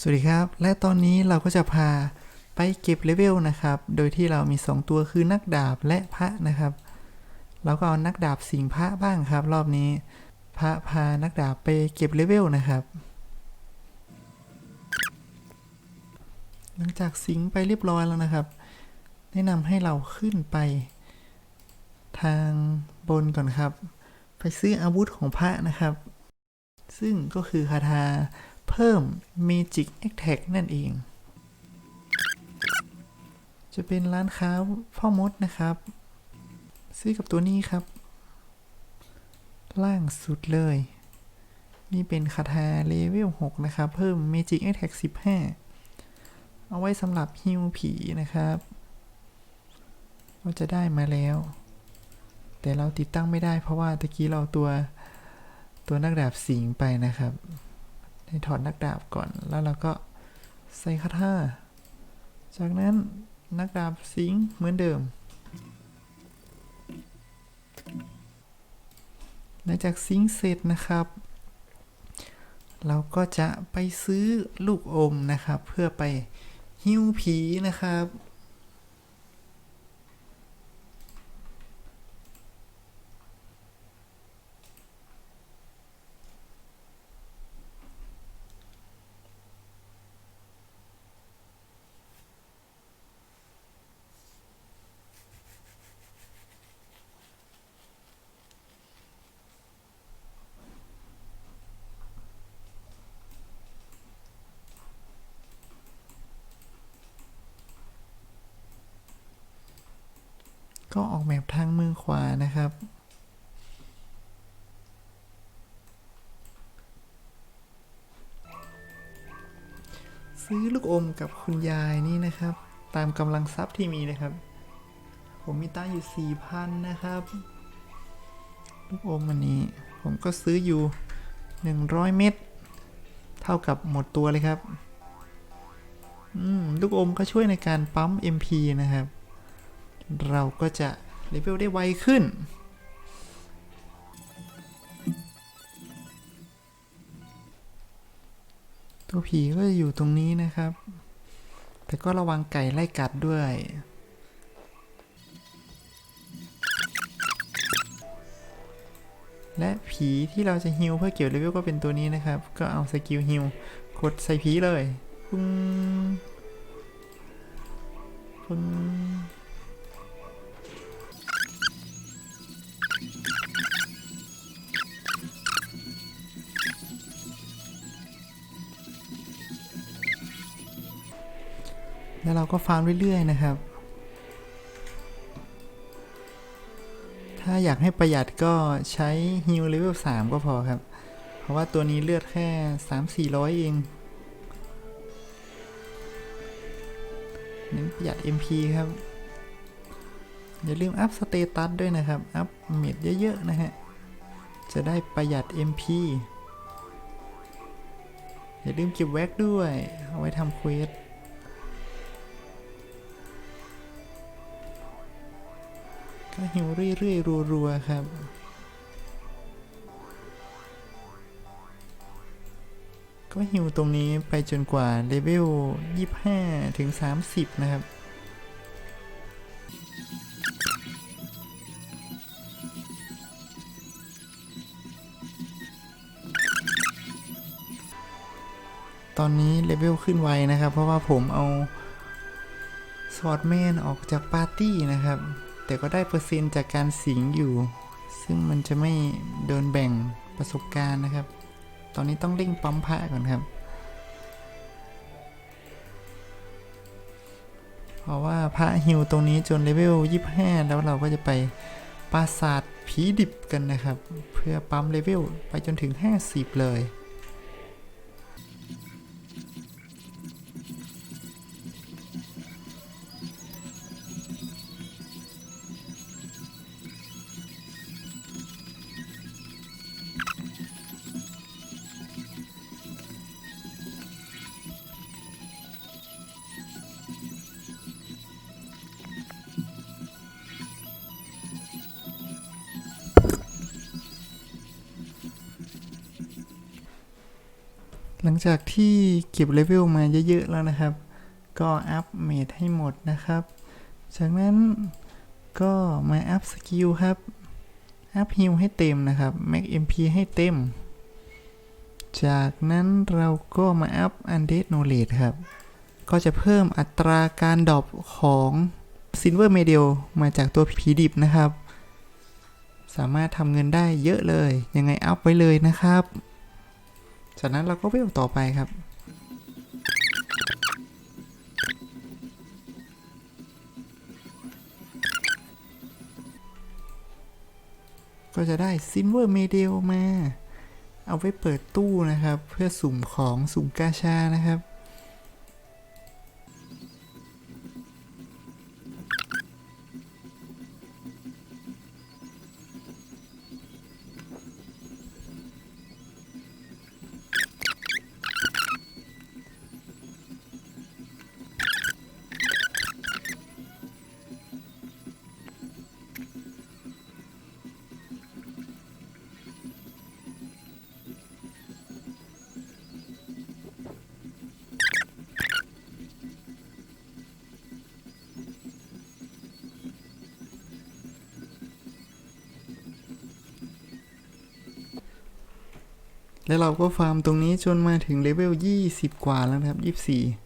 สวัสดีครับ และตอนนี้เราก็จะพาไปเก็บเลเวลนะครับ โดยที่เรามี 2 ตัวคือนักดาบและพระนะครับ เราก็เอานักดาบสิงพระบ้างครับ รอบนี้ พระพานักดาบไปเก็บเลเวลนะครับ หลังจากสิงไปเรียบร้อยแล้วนะครับ แนะนำให้เราขึ้นไป ทางบนก่อนครับ ไปซื้ออาวุธของพระนะครับ ซึ่งก็คือคาถา เพิ่ม Magic Attack นั่นเอง จะเป็นร้านค้าพ่อมดนะครับ ซื้อกับตัวนี้ครับ ล่างสุดเลย นี่เป็นคาถาเลเวล 6 นะครับ เพิ่ม Magic Attack 15 เอาไว้สำหรับฮิวผีนะครับเราจะได้มาแล้ว แต่เราติดตั้งไม่ได้เพราะว่าตะกี้เราตัวตัวนักดาบสิงไปนะครับ ให้ถอดนักดาบก่อน แล้วเราก็ใส่คาถาจากนั้นนักดาบสิงเหมือนเดิม หลังจากสิงเสร็จนะครับ เราก็จะไปซื้อลูกอมนะครับ เพื่อไปหิ้วผีนะครับ ก็ออกแบบทางมือขวานะครับ ซื้อลูกอมกับคุณยายนี่นะครับ ตามกำลังทรัพย์ที่มีนะครับ ผมมีตั้งอยู่สี่พันนะครับ ลูกอมอันนี้ ผมก็ซื้ออยู่หนึ่งร้อยเม็ดเท่ากับหมดตัวเลยครับ อืม ลูกอมก็ช่วยในการปั๊ม MP นะครับ เราก็จะเลเวลได้ไวขึ้น ตัวผีก็จะอยู่ตรงนี้นะครับ แต่ก็ระวังไก่ไล่กัดด้วย และผีที่เราจะฮิวเพื่อเกี่ยวเลเวลก็เป็นตัวนี้นะครับ ก็เอาสกิลฮิวกดใส่ผีเลยปึ้งปึ้ง แล้วเราก็ฟาร์มเรื่อยๆนะครับ ถ้าอยากให้ประหยัดก็ใช้ฮิลเลเวล3ก็พอครับ เพราะว่าตัวนี้เลือดแค่ 3-400 เองเน้นประหยัด MP ครับ อย่าลืมอัพสเตตัสด้วยนะครับ อัพเมดเยอะๆนะฮะ จะได้ประหยัด MP อย่าลืมเก็บแว็กด้วย เอาไว้ทำเควส ก็หิวเรื่อยๆรัวๆครับ ก็หิวตรงนี้ไปจนกว่าเลเวล 25 ถึง 30 นะครับตอนนี้เลเวลขึ้นไวนะครับ เพราะว่าผมเอา สวอตแมนออกจากปาร์ตี้นะครับ แต่ก็ได้เปอร์เซ็นต์จากการสิงอยู่ ซึ่งมันจะไม่โดนแบ่งประสบการณ์นะครับ ตอนนี้ต้องเร่งปั๊มพระก่อนครับ เพราะว่าพระฮิวตรงนี้จนเลเวล 25 แล้วเราก็จะไปปราสาทผีดิบกันนะครับ เพื่อปั๊มเลเวลไปจนถึง 50 เลย หลังจากที่เก็บเลเวลมาเยอะๆแล้วนะครับ ก็อัพเมดให้หมดนะครับ จากนั้นก็มาอัพสกิลครับ อัพฮิลให้เต็มนะครับ Max MP ให้เต็ม จากนั้นเราก็มาอัพ Undead Knowledge ครับ ก็จะเพิ่มอัตราการดรอปของ Silver Medal มาจากตัวผีดิบนะครับ สามารถทำเงินได้เยอะเลย ยังไงอัพไว้เลยนะครับ จากนั้นเราก็เวลต่อไปครับ ก็จะได้ซิลเวอร์เมเดลมา เอาไว้เปิดตู้นะครับ เพื่อสุ่มของสุ่มกาชานะครับ แล้วเราก็ฟาร์มตรงนี้จนมาถึงเลเวล 20 กว่าแล้วนะครับ 24